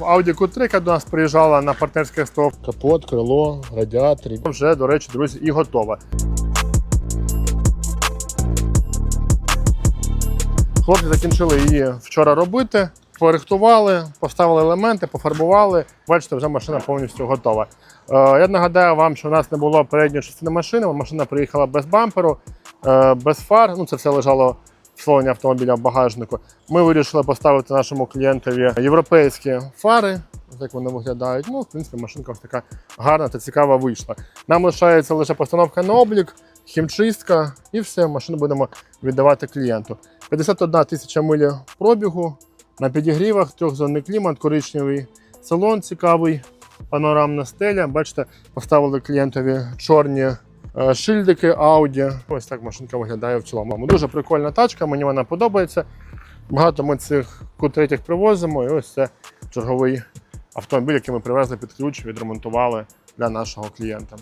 Audi Q3, яка до нас приїжджала на партнерське СТО. Капот, крило, радіатор. Вже, до речі, друзі, і готова. Хлопці закінчили її вчора робити, порихтували, поставили елементи, пофарбували. Бачите, вже машина повністю готова. Е, я нагадаю вам, що у нас не було передньої частини машини. Машина приїхала без бамперу, е, без фар. Ну, це все лежало салоні автомобіля в багажнику. Ми вирішили поставити нашому клієнтові європейські фари. Як вони виглядають. Ну, в принципі, машинка така гарна та цікава вийшла. Нам лишається лише постановка на облік, хімчистка і все, машину будемо віддавати клієнту. 51 тисяча милі пробігу на підігрівах, трьохзонний клімат, коричневий салон цікавий, панорамна стеля. Бачите, поставили клієнтові чорні шильдики Audi. Ось так машинка виглядає в цілому. Дуже прикольна тачка, мені вона подобається. Багато ми цих Q3 привозимо, і ось це черговий автомобіль, який ми привезли під ключ, відремонтували для нашого клієнта.